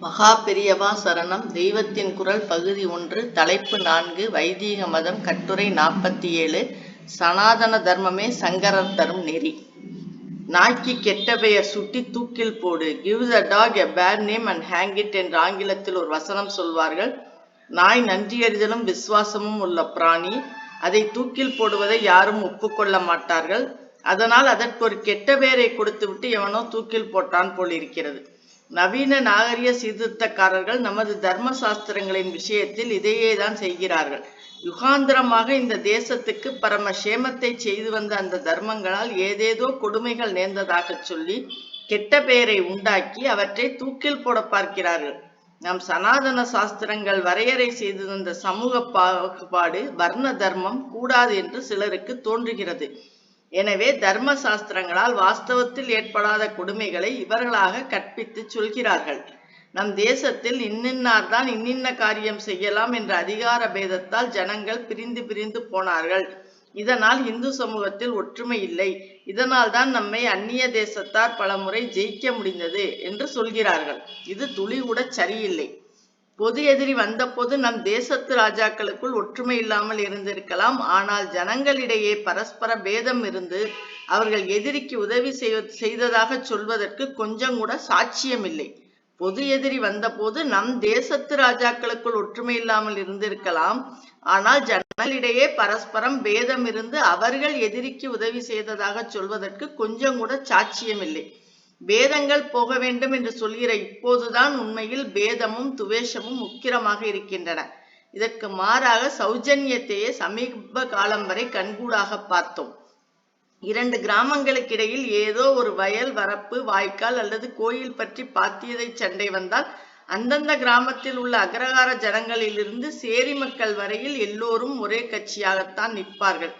மகா பெரியவா சரணம். தெய்வத்தின் குரல் பகுதி ஒன்று தலைப்பு நான்கு வைதீக மதம் கட்டுரை நாற்பத்தி ஏழு சனாதன தர்மமே சங்கரர் தரும் நெறி. நாய்க்கு கெட்ட பெயர் சுட்டி தூக்கில் போடு. Give the dog a bad name and hang it என்ற ஆங்கிலத்தில் ஒரு வசனம் சொல்வார்கள். நாய் நன்றியறிதலும் விசுவாசமும் உள்ள பிராணி. அதை தூக்கில் போடுவதை யாரும் ஒப்புக்கொள்ள மாட்டார்கள். அதனால் அதற்கு ஒரு கெட்ட பெயரை கொடுத்துவிட்டு எவனோ தூக்கில் போட்டான் போல் இருக்கிறது நவீன நாகரிக சீர்திருத்தக்காரர்கள் நமது தர்ம சாஸ்திரங்களின் விஷயத்தில் இதையே தான் செய்கிறார்கள். யுகாந்திரமாக இந்த தேசத்துக்கு பரம சேமத்தை செய்து வந்த அந்த தர்மங்களால் ஏதேதோ கொடுமைகள் நேர்ந்ததாக சொல்லி கெட்ட பெயரை உண்டாக்கி அவற்றை தூக்கில் போட பார்க்கிறார்கள். நம் சனாதன சாஸ்திரங்கள் வரையறை செய்து தந்த சமூக பாகுபாடு வர்ண தர்மம் கூடாது என்று சிலருக்கு தோன்றுகிறது. எனவே தர்ம சாஸ்திரங்களால் வாஸ்தவத்தில் ஏற்படாத கொடுமைகளை இவர்களாக கற்பித்து சொல்கிறார்கள். நம் தேசத்தில் இன்னின்னார்தான் இன்னின்ன காரியம் செய்யலாம் என்ற அதிகார பேதத்தால் ஜனங்கள் பிரிந்து பிரிந்து போனார்கள். இதனால் இந்து சமூகத்தில் ஒற்றுமை இல்லை. இதனால் தான் நம்மை அந்நிய தேசத்தார் பலமுறை ஜெயிக்க முடிந்தது என்று சொல்கிறார்கள். இது துளி கூட சரியில்லை. பொது எதிரி வந்தபோது நம் தேசத்து ராஜாக்களுக்குள் ஒற்றுமை இல்லாமல் இருந்திருக்கலாம். ஆனால் ஜனங்களிடையே பரஸ்பர பேதம் இருந்து அவர்கள் எதிரிக்கு உதவி செய்ததாக சொல்வதற்கு கொஞ்சம் கூட சாட்சியம் இல்லை பொது எதிரி வந்தபோது நம் தேசத்து ராஜாக்களுக்குள் ஒற்றுமை இல்லாமல் இருந்திருக்கலாம். ஆனால் ஜனங்களிடையே பரஸ்பரம் பேதம் இருந்து அவர்கள் எதிரிக்கு உதவி செய்ததாக சொல்வதற்கு கொஞ்சம் கூட சாட்சியம் இல்லை பேதங்கள் போக வேண்டும் என்று சொல்கிற இப்போதுதான் உண்மையில் பேதமும் துவேஷமும் உக்கிரமாக இருக்கின்றன. இதற்கு மாறாக சௌஜன்யத்தையே சமீப காலம் வரை கண்கூடாக பார்த்தோம். இரண்டு கிராமங்களுக்கு இடையில் ஏதோ ஒரு வயல் வரப்பு வாய்க்கால் அல்லது கோயில் பற்றி பாத்தியதை சண்டை வந்தால் அந்தந்த கிராமத்தில் உள்ள அக்ரகார ஜனங்களிலிருந்து சேரி மக்கள் வரையில் எல்லோரும் ஒரே கட்சியாகத்தான் நிற்பார்கள்.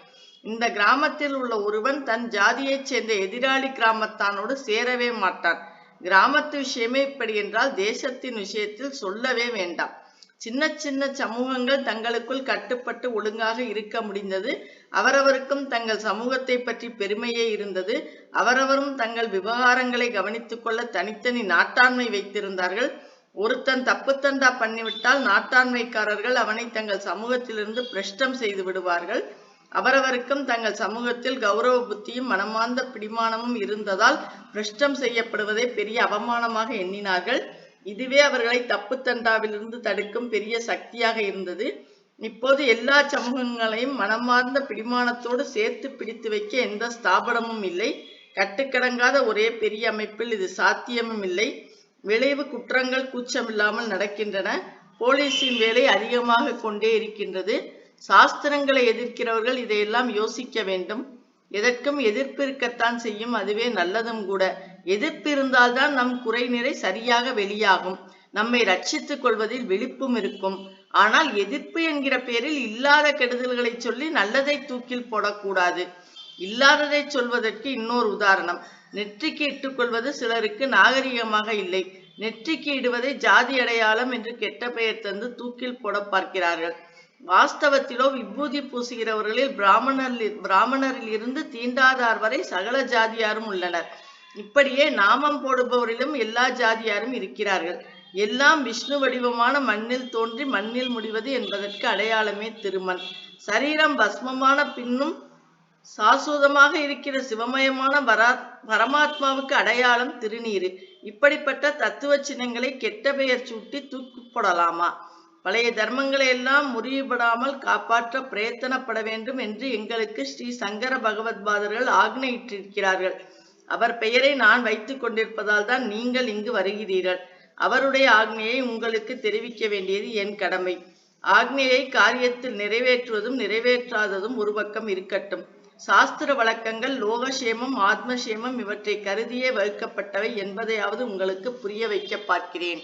இந்த கிராமத்தில் உள்ள ஒருவன் தன் ஜாதியைச் சேர்ந்த எதிராளி கிராமத்தானோடு சேரவே மாட்டான். கிராமத்து விஷயமே இப்படி என்றால் தேசத்தின் விஷயத்தில் சொல்லவே வேண்டாம். சின்ன சின்ன சமூகங்கள் தங்களுக்குள் கட்டுப்பட்டு ஒழுங்காக இருக்க முடிந்தது. அவரவருக்கும் தங்கள் சமூகத்தை பற்றி பெருமையே இருந்தது. அவரவரும் தங்கள் விவகாரங்களை கவனித்துக் கொள்ள தனித்தனி நாட்டாண்மை வைத்திருந்தார்கள். ஒருத்தன் தப்புத்தண்டா பண்ணிவிட்டால் நாட்டாண்மைக்காரர்கள் அவனை தங்கள் சமூகத்திலிருந்து பிரஷ்டம் செய்து விடுவார்கள். அவரவருக்கும் தங்கள் சமூகத்தில் கௌரவ புத்தியும் மனமார்ந்த பிடிமானமும் இருந்ததால் பிரஷ்டம் செய்யப்படுவதை பெரிய அவமானமாக எண்ணினார்கள். இதுவே அவர்களை தப்பு தண்டாவிலிருந்து தடுக்கும் பெரிய சக்தியாக இருந்தது. இப்போது எல்லா சமூகங்களையும் மனமார்ந்த பிடிமானத்தோடு சேர்த்து பிடித்து வைக்க எந்த ஸ்தாபனமும் இல்லை. கட்டுக்கடங்காத ஒரே பெரிய அமைப்பில் இது சாத்தியமும் இல்லை. விளைவு குற்றங்கள் கூச்சமில்லாமல் நடக்கின்றன. போலீஸின் வேலை அதிகமாக கொண்டே இருக்கின்றது. சாஸ்திரங்களை எதிர்க்கிறவர்கள் இதையெல்லாம் யோசிக்க வேண்டும். எதற்கும் எதிர்ப்பு இருக்கத்தான் செய்யும். அதுவே நல்லதும் கூட. எதிர்ப்பு இருந்தால்தான் நம் குறை நிறை சரியாக வெளியாகும். நம்மை ரட்சித்துக் கொள்வதில் விழிப்பும் இருக்கும். ஆனால் எதிர்ப்பு என்கிற பெயரில் இல்லாத கெடுதல்களை சொல்லி நல்லதை தூக்கில் போடக்கூடாது. இல்லாததை சொல்வதற்கு இன்னொரு உதாரணம். நெற்றிக்கு இட்டுக்கொள்வது சிலருக்கு நாகரிகமாக இல்லை. நெற்றிக்கு இடுவதை ஜாதி அடையாளம் என்று கெட்ட பெயர் தந்து தூக்கில் போட பார்க்கிறார்கள். வாஸ்தவத்திலோ விபூதி பூசுகிறவர்களில் பிராமணரில் பிராமணரில் இருந்து தீண்டாதார் வரை சகல ஜாதியாரும் உள்ளனர். இப்படியே நாமம் போடுபவரிலும் எல்லா ஜாதியாரும் இருக்கிறார்கள். எல்லாம் விஷ்ணு வடிவமான மண்ணில் தோன்றி மண்ணில் முடிவது என்பதற்கு அடையாளமே திருமண். சரீரம் பஸ்மமான பின்னும் சாசுவதமாக இருக்கிற சிவமயமான வரா பரமாத்மாவுக்கு அடையாளம் திருநீரு. இப்படிப்பட்ட தத்துவ சின்னங்களை கெட்ட பெயர் சூட்டி தூக்கி போடலாமா? பழைய தர்மங்களை எல்லாம் முறிவுபடாமல் காப்பாற்ற பிரயத்தனப்பட வேண்டும் என்று எங்களுக்கு ஸ்ரீ சங்கர பகவத்பாதர்கள் ஆக்னையிட்டிருக்கிறார்கள் அவர் பெயரை நான் வைத்துக் கொண்டிருப்பதால் தான் நீங்கள் இங்கு வருகிறீர்கள். அவருடைய ஆக்னையை உங்களுக்கு தெரிவிக்க வேண்டியது என் கடமை. ஆக்னையை காரியத்தில் நிறைவேற்றுவதும் நிறைவேற்றாததும் ஒரு பக்கம் இருக்கட்டும். சாஸ்திர வழக்கங்கள் லோகசேமம் ஆத்மசேமம் இவற்றை கருதியே வகுக்கப்பட்டவை என்பதையாவது உங்களுக்கு புரிய வைக்க பார்க்கிறேன்.